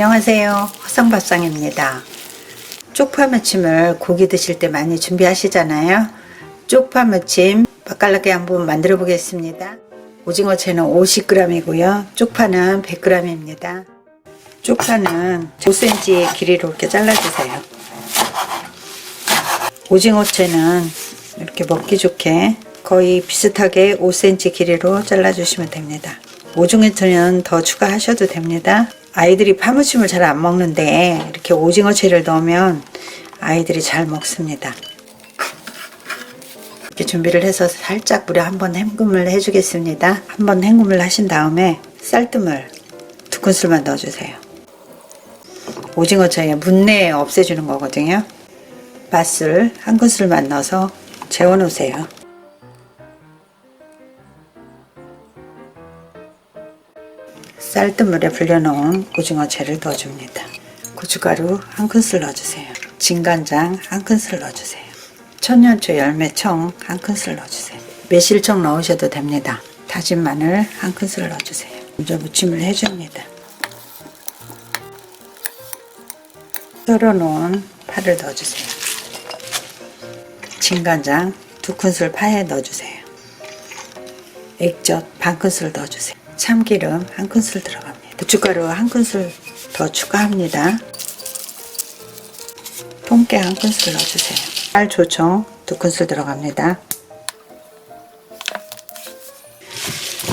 안녕하세요. 화성밥상입니다. 쪽파 무침을 고기 드실 때 많이 준비하시잖아요. 쪽파 무침 맛깔나게 한번 만들어 보겠습니다. 오징어채는 50g이고요. 쪽파는 100g입니다. 쪽파는 5cm 길이로 이렇게 잘라주세요. 오징어채는 이렇게 먹기 좋게 거의 비슷하게 5cm 길이로 잘라주시면 됩니다. 오징어채는 더 추가하셔도 됩니다. 아이들이 파무침을 잘 안 먹는데 이렇게 오징어채를 넣으면 아이들이 잘 먹습니다. 이렇게 준비를 해서 살짝 물에 한번 헹굼을 해주겠습니다. 한번 헹굼을 하신 다음에 쌀뜨물 두 큰술만 넣어주세요. 오징어채의 문내 없애주는 거거든요. 맛술 한 큰술만 넣어서 재워놓으세요. 쌀뜨물에 불려놓은 오징어채를 넣어줍니다. 고춧가루 한 큰술 넣어주세요. 진간장 한 큰술 넣어주세요. 천년초 열매청 한 큰술 넣어주세요. 매실청 넣으셔도 됩니다. 다진 마늘 한 큰술 넣어주세요. 먼저 무침을 해줍니다. 썰어놓은 파를 넣어주세요. 진간장 두 큰술 파에 넣어주세요. 액젓 반 큰술 넣어주세요. 참기름 한 큰술 들어갑니다. 고춧가루 한 큰술 더 추가합니다. 통깨 한 큰술 넣어주세요. 쌀 조청 두 큰술 들어갑니다.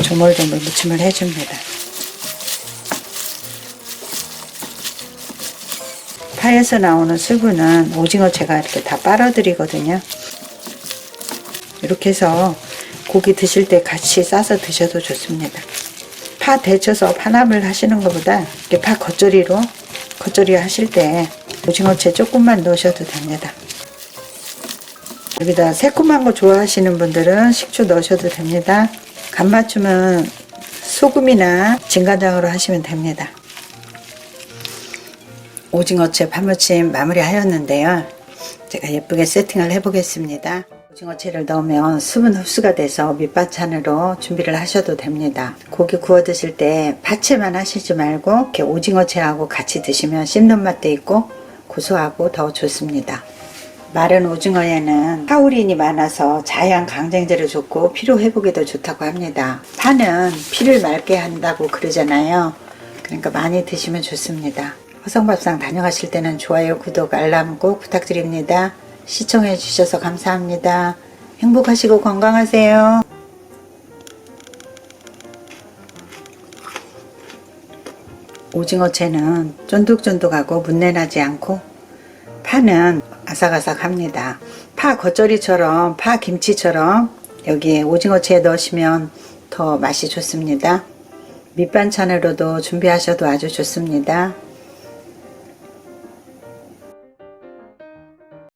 조물조물 무침을 해줍니다. 파에서 나오는 수분은 오징어채가 이렇게 다 빨아들이거든요. 이렇게 해서 고기 드실 때 같이 싸서 드셔도 좋습니다. 파 데쳐서 파나물 하시는 것보다 이렇게 파 겉절이로 겉절이 하실 때 오징어채 조금만 넣으셔도 됩니다. 여기다 새콤한 거 좋아하시는 분들은 식초 넣으셔도 됩니다. 간 맞춤은 소금이나 진간장으로 하시면 됩니다. 오징어채 파무침 마무리하였는데요. 제가 예쁘게 세팅을 해보겠습니다. 오징어채를 넣으면 수분 흡수가 돼서 밑반찬으로 준비를 하셔도 됩니다. 고기 구워 드실 때 파채만 하시지 말고 이렇게 오징어채하고 같이 드시면 씹는 맛도 있고 고소하고 더 좋습니다. 마른 오징어에는 타우린이 많아서 자양 강장제로 좋고 피로 회복에도 좋다고 합니다. 파는 피를 맑게 한다고 그러잖아요. 그러니까 많이 드시면 좋습니다. 화성밥상 다녀가실 때는 좋아요, 구독, 알람 꼭 부탁드립니다. 시청해 주셔서 감사합니다. 행복하시고 건강하세요. 오징어채는 쫀득쫀득하고 문내나지 않고 파는 아삭아삭합니다. 파 겉절이처럼 파 김치처럼 여기에 오징어채에 넣으시면 더 맛이 좋습니다. 밑반찬으로도 준비하셔도 아주 좋습니다.